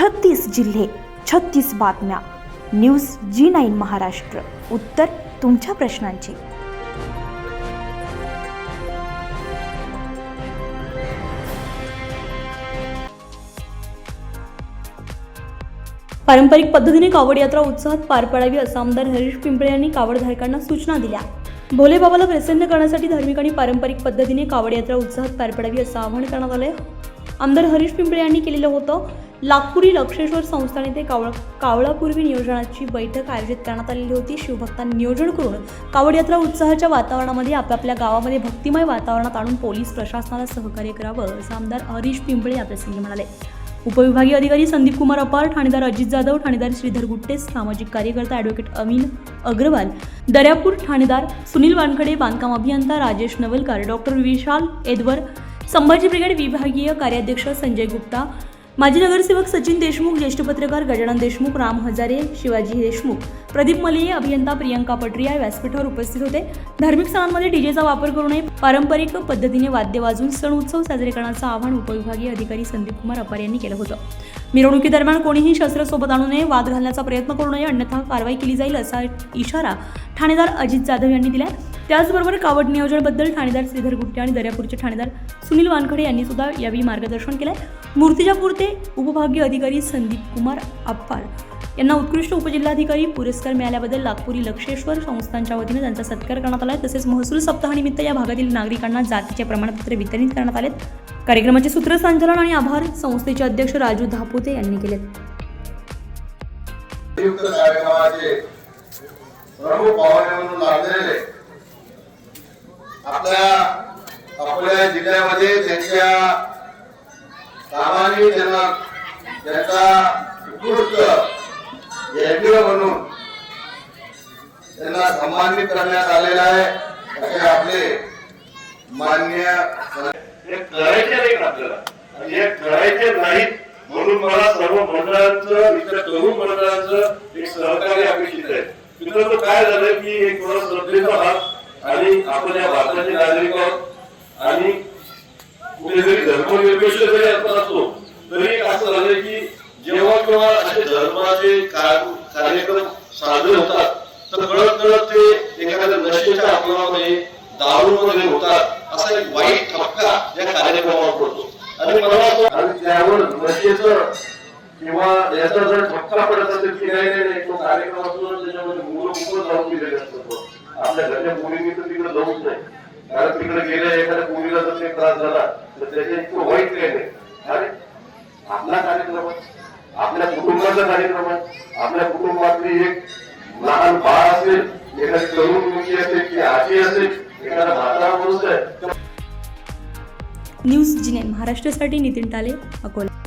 छत्तीस जिल्हे छत्तीस बातम्या. News G nine Maharashtra. उत्तर तुमच्या प्रश्नांची. पारंपरिक पद्धतीने कावड यात्रा उत्साहात पार पडावी असं आमदार हरीश पिंपळे यांनी कावडधारकांना सूचना दिल्या. भोलेबाबाला प्रसन्न करण्यासाठी धार्मिक आणि पारंपरिक पद्धतीने कावड यात्रा उत्साहात पार पडावी असं आवाहन करण्यात आलं आमदार हरीश पिंपळे यांनी केलेलं होतं नागपुरी लक्षेश्वर संस्थाने ते कावळ कावळापूर्वी नियोजनाची बैठक आयोजित करण्यात आलेली होती. शिवभक्तांनी नियोजन करून कावड यात्रा उत्साहाच्या वातावरणामध्ये आपापल्या गावामध्ये भक्तिमय वातावरणात आणून पोलीस प्रशासनाला सहकार्य करावं असं आमदार हरीश पिंपळे याप्रसंगी म्हणाले. उपविभागीय अधिकारी संदीप कुमार अपार ठाणेदार अजित जाधव ठाणेदार श्रीधर गुट्टे सामाजिक कार्यकर्ता ॲडव्होकेट अमीन अग्रवाल दर्यापूर ठाणेदार सुनील वानखडे बांधकाम अभियंता राजेश नवलकर डॉक्टर विशाल एदवर संभाजी ब्रिगेड विभागीय कार्याध्यक्ष संजय गुप्ता माजी नगरसेवक सचिन देशमुख ज्येष्ठ पत्रकार गजानन देशमुख राम हजारे शिवाजी देशमुख प्रदीप मलिये अभियंता प्रियंका पटरिया व्यासपीठावर उपस्थित होते. धार्मिक सणांमध्ये डीजेचा वापर करू नये. पारंपरिक पद्धतीने वाद्य वाजून सण उत्सव साजरे करण्याचं आवाहन उपविभागीय अधिकारी संदीप कुमार अपार यांनी केलं होतं. मिरवणुकीदरम्यान कोणीही शस्त्र सोबत आणू नये वाद घालण्याचा प्रयत्न करू नये अन्यथा कारवाई केली जाईल असा इशारा ठाणेदार अजित जाधव यांनी दिला त्याचबरोबर कावड नियोजनबद्दल ठाणेदार श्रीधर गुट्टे आणि दर्यापूरचे ठाणेदार सुनील वानखडे यांनी सुद्धा यावेळी मार्गदर्शन केलं मूर्तिजापूर ते उपभागीय अधिकारी संदीप कुमार अप्पार यांना उत्कृष्ट उपजिल्हाधिकारी पुरस्कार मिळाल्याबद्दल नागपुरी लक्षेश्वर संस्थांच्या वतीने त्यांचा सत्कार करण्यात आला तसेच महसूल सप्ताहानिमित्त या भागातील नागरिकांना जातीचे प्रमाणपत्र वितरित करण्यात आले कार्यक्रमाचे सूत्रसंचालन आणि आभार संस्थेचे अध्यक्ष राजू धापोते यांनी केले आपल्या अकोला जिल्ह्यामध्ये त्यांच्या कामाने त्यांना त्यांचा उत्कृष्ट यज्ञ म्हणून त्यांना सन्मानित करण्यात आलेला आहे. असे आपले मान्य हे करायचे नाही आपल्याला? आणि हे करायचे नाहीत म्हणून मला सर्व मंडळांचं इतर तरुण मंडळांचं एक सहकार्य अपेक्षित आहे. मित्रांनो काय झालं की एक थोडा श्रद्धेचा आहात आणि आपण या भारताचे नागरिक आहोत. आणि कुठेतरी धर्मनिरपेक्ष जरी आपण असतो तरी असं झालं की जेव्हा केव्हा असे धर्माचे कारण कार्यक्रम साजरे होतात तर कळत कळत ते एखाद्या नशेच्या अपमानामध्ये दारू वगैरे होतात असा एक वाईट ठपका या कार्यक्रमावर पडतो. आणि मला वाटतं आणि त्यावर नशेचं किंवा याचा जर ठपका पडत असेल की नाही नाही तो कार्यक्रम असतो त्याच्यामध्ये मुलं खूपच जाऊन गेलेले असतात आपल्या घरच्या मुलींनी तर तिकडे जाऊच नाही. कारण तिकडे गेल्या एखाद्या मुलीला जर ते त्रास झाला तर त्याच्या इतकं वाईट काही नाही. अरे आपला कार्यक्रम आपल्या कुटुंबाचा कार्यक्रम आहे. आपल्या कुटुंबातली एक लहान बाळ असेल एखादी तरुण मुलगी असेल की आजी असेल एखादा म्हातारा माणूस आहे न्यूज जिने महाराष्ट्रासाठी नितीन टाले अकोला.